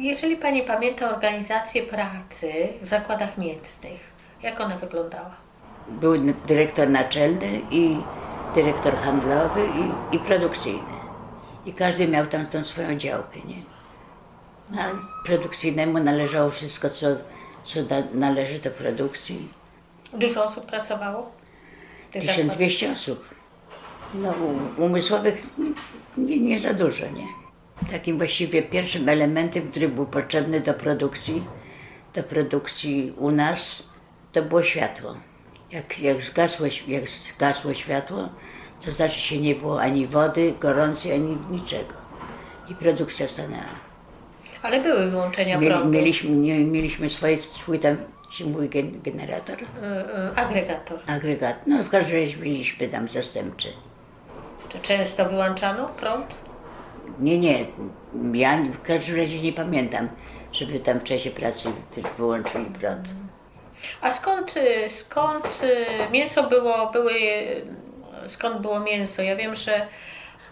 Jeżeli Pani pamięta organizację pracy w zakładach mięsnych, jak ona wyglądała? Był dyrektor naczelny i dyrektor handlowy i, i produkcyjny. I każdy miał tam tą swoją działkę, nie? A produkcyjnemu należało wszystko, co, co da, należy do produkcji. Dużo osób pracowało? w tych zakładach? 1200 osób. No, umysłowych nie, nie za dużo, nie? Takim właściwie pierwszym elementem, który był potrzebny do produkcji, do produkcji u nas, to było światło. Jak, jak, zgasło, jak zgasło światło, to znaczy się nie było ani wody gorącej, ani niczego. I produkcja stanęła. Ale były wyłączenia Mieli, prądu. mieliśmy, nie, mieliśmy swoje, swój tam się mówi gen, generator, Y, y, agregator. agregat. No w każdym razie mieliśmy tam zastępczy. Czy często wyłączano prąd? Nie, nie. Ja w każdym razie nie pamiętam, żeby tam w czasie pracy wy- wyłączyli prąd. A skąd, skąd mięso było, były, skąd było mięso? Ja wiem, że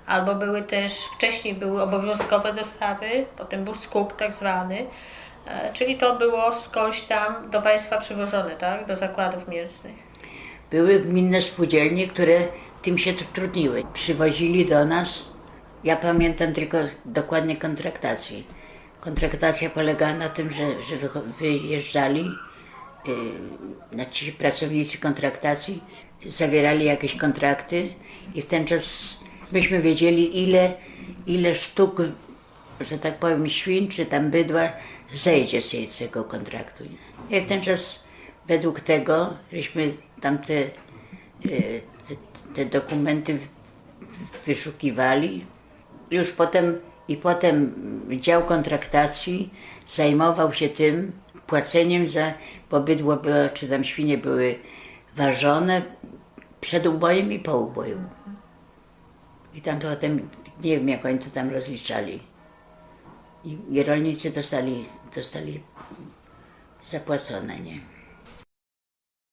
albo były też, wcześniej były obowiązkowe dostawy, potem był skup tak zwany, e, czyli to było skądś tam do państwa przywożone, tak? Do zakładów mięsnych. Były gminne spółdzielnie, które tym się trudniły. Przywozili do nas, ja pamiętam tylko dokładnie kontraktacji. Kontraktacja polegała na tym, że, że wyjeżdżali, yy, znaczy pracownicy kontraktacji zawierali jakieś kontrakty i w ten czas myśmy wiedzieli, ile, ile sztuk, że tak powiem, świn czy tam bydła zejdzie z tego kontraktu. I w ten czas według tego, żeśmy tam te, e, te, te dokumenty wyszukiwali. Już potem i potem dział kontraktacji zajmował się tym płaceniem za, bo bydło było, czy tam świnie były ważone przed ubojem i po uboju. I tam to potem, nie wiem jak oni to tam rozliczali. I, i rolnicy dostali, dostali zapłacone, nie?